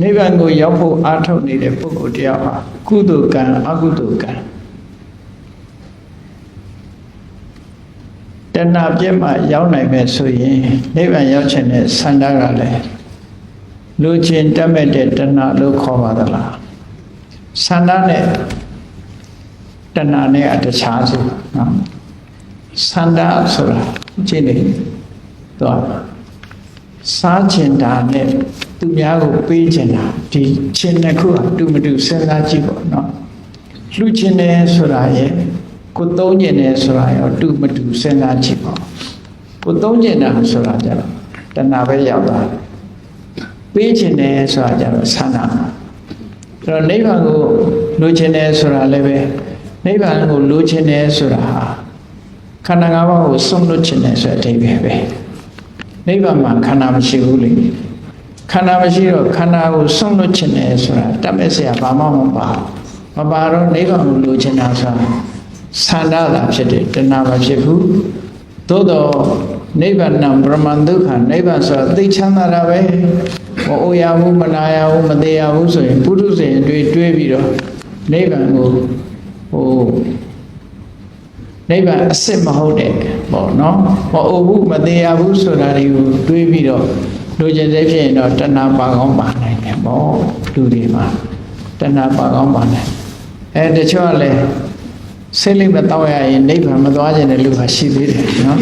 နိဗ္ဗာန်ကိုရောက်ဖို့အားထုတ်နေတဲ့ပုဂ္ဂိုလ်တရားဟာကုသိုလ်ကံအကုသိုလ်ကံတဏှာပြည့်မှရောက်နိုင်မဲ့ဆိုရင်နိဗ္ဗာန်ရောက်ခြင်းနဲ့ဆန္ဒကလည်းလူချင်းတက်မဲ့တဲ့တဏှာလို့ခေါ်ပါသလားဆန္ဒနဲ့တဏှာနဲ့အတခြားစီနော်ဆန္ဒဆိုတာကြည့်နေတော့စားချင်တာနဲ့ သူများကိုပေးချင်တာဒီချင်းတစ်ခုဟာတူမတူစဉ်းစားကြည့်ပေါ့နော်လှူချင်တယ်ဆိုတာရဲ့ကိုသုံးကျင်တယ်ဆိုတာရောတူမတူစဉ်းစားကြည့်ပေါ့ကိုသုံးကျင်တာဆိုတာကြတော့တဏှာပဲရောက်သွားတယ်ပေးချင်တယ်ဆိုတာကြတော့ဆန္ဒအဲ့တော့နိဗ္ဗာန်ကိုလိုချင်တယ်ဆိုတာလည်းပဲနိဗ္ဗာန်ကိုလိုချင်တယ်ဆိုတာဟာခန္ဓာ၅ပါးကိုဆုံးလွတ်ချင်တယ်ဆိုတဲ့အဓိပ္ပာယ်ပဲနိဗ္ဗာန်မှာခန္ဓာမရှိဘူးလေ ခန္ဓာမရှိတော့ခန္ဓာကိုဆုံးလွတ်ချင်တယ်ဆိုတာတတ်မဲ့စရာဘာမှမပါဘူးမပါတော့နိဗ္ဗာန်ကိုလိုချင်တာဆိုတာဆန္ဒသာဖြစ်တယ်တဏှာမဖြစ်ဘူးသို့တော့နိဗ္ဗာန်ဗြဟ္မန်ဒုက္ခနိဗ္ဗာန်ဆိုတာသိချမ်းသာတာပဲမအိုရဘူးမနာရဘူးမသေးရဘူးဆိုရင်ပုထုဇဉ်တွေးတွေးပြီးတော့နိဗ္ဗာန်ကိုဟိုနိဗ္ဗာန်အစ်စ်မဟုတ်တဲ့ပေါ့နော်မအိုဘူးမသေးရဘူးဆိုတာတွေကိုတွေးပြီးတော့ လူကျင်စေဖြစ်ရင်တော့တဏှာပါကောင်းပါနိုင်တယ်ပေါ့လူတွေမှာတဏှာပါကောင်းပါနိုင်အဲတချို့ကလည်းစိတ်လေးမတော့ရရင်နိဗ္ဗာန်မသွားခြင်းတဲ့လူဟာရှိသေးတယ်နော်